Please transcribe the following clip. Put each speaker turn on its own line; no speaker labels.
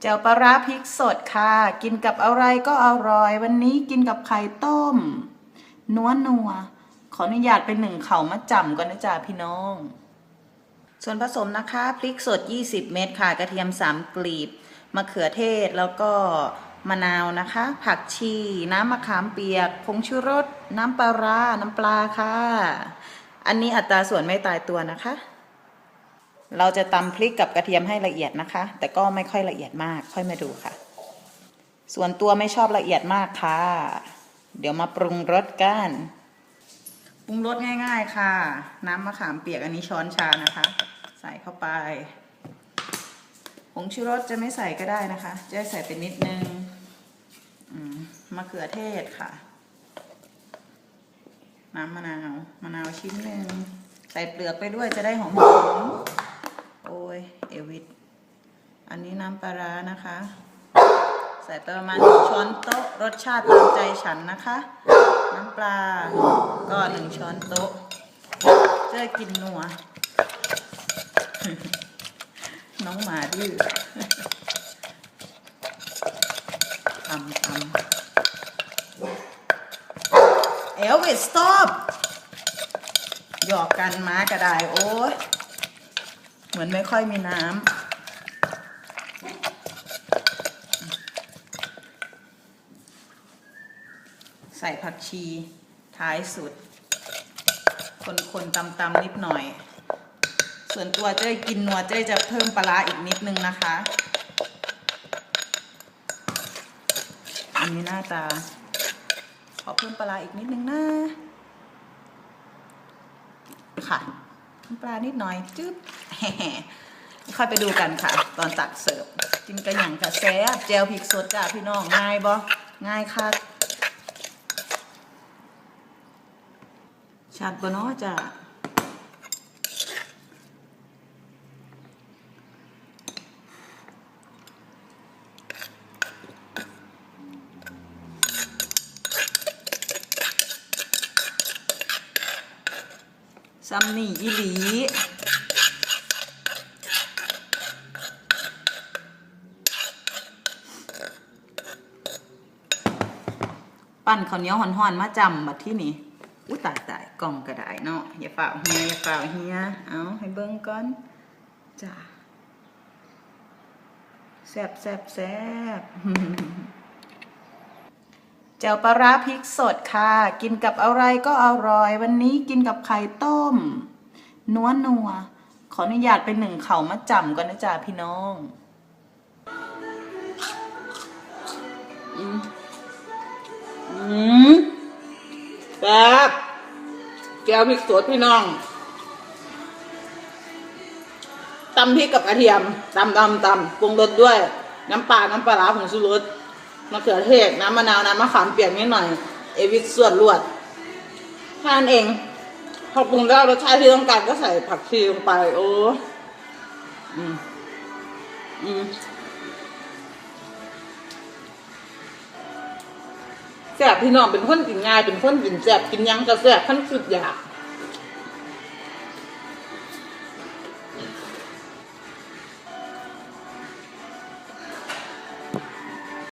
เจ้าปลาร้าพริกสดค่ะ กินกับอะไรก็อร่อย วันนี้กินกับไข่ต้ม นัวนัวขออนุญาตเป็นหนึ่งเข่ามาจำก่อนนะจ๊ะพี่น้อง ส่วนผสมนะคะพริกสด 20 เม็ดค่ะ กระเทียม 3 กลีบมะเขือเทศแล้วก็มะนาวนะคะ ผักชี น้ำมะขามเปียก ผงชูรส น้ำปลาร้าน้ำปลาค่ะ อันนี้อัตราส่วนไม่ตายตัวนะคะ เราจะตำพริกกับกระเทียมให้ละเอียดนะคะ แต่ก็ไม่ค่อยละเอียดมากค่อยมาดูค่ะ ส่วนตัวไม่ชอบละเอียดมากค่ะ เดี๋ยวมาปรุงรสกันปรุงรสง่าย ๆค่ะ น้ำมะขามเปียกอันนี้ช้อนชานะคะ ใส่เข้าไปผงชูรสจะไม่ใส่ก็ได้นะคะ จะใส่เป็นนิดนึงมะเขือเทศค่ะ น้ำมะนาว มะนาวชิ้นหนึ่งใส่เปลือกไปด้วยจะได้หอมๆ อ้ยเอวิทอันนี้น้ำปลาร้านะคะ ใส่ไปประมาณหนึ่งช้อนโต๊ะรสชาติตามใจฉันนะคะ น้ำปลาก็หนึ่งช้อนโต๊ะเจะกินนัว น้องหมาดื้อทำทำเอลวิส stop หยอกกันม้ากระไดโอ้ย เหมือนไม่ค่อยมีน้ำ ใส่ผักชีท้ายสุด คนคนตำๆนิดหน่อย ส่วนตัวเจ้ยกินนัวเจ้ยจะเพิ่มปลาอีกนิดนึงนะคะ อันนี้หน้าตา ขอเพิ่มปลาอีกนิดนึงนะ ค่ะ ปลานิดหน่อยจึ๊บค่อยไปดูกันค่ะ ตอนตักเสิร์ฟกินกระหยังกระแซบเจลพริกสดจ้าพี่น้องง่ายบ่ง่ายค่ะชัดบ่เนาะจ้ะ ซัมนี่อีหลีปั้นข้าวเหนียวห่อนๆมาจำมาที่นี่อุ้ตายตายกล่องกระไดเนาะอย่าฝ่าเฮียอย่าฝ่าเฮียเอาให้เบิ้งก่อนจ้าแซบแซบแซบ เจ้าปลาร้าพริกสดค่ะ กินกับอะไรก็อร่อย วันนี้กินกับไข่ต้ม นัวนัว ขออนุญาตเป็นหนึ่งเข่ามาจำก่อนนะจ๊ะพี่น้องอืมอืมแซ่บแก้วพริกสดพี่น้องตำพริกกับกระเทียมตำตำตำปรุงรสด้วย น้ำปลา น้ำปลาร้าผงชูรส มะเขือเทศน้ำมะนาวน้ำมะขามเปียกนิดหน่อย เอวิสส่วนลวดแค่นั้นเองพอปรุงแล้วรสชาติที่ต้องการก็ใส่ผักชีลงไป โอ้อืมอืมแซ่บพี่น้องเป็นคนกินง่ายเป็นคนกินแซ่บกินยังก็แซ่บขั้นสุดอยาก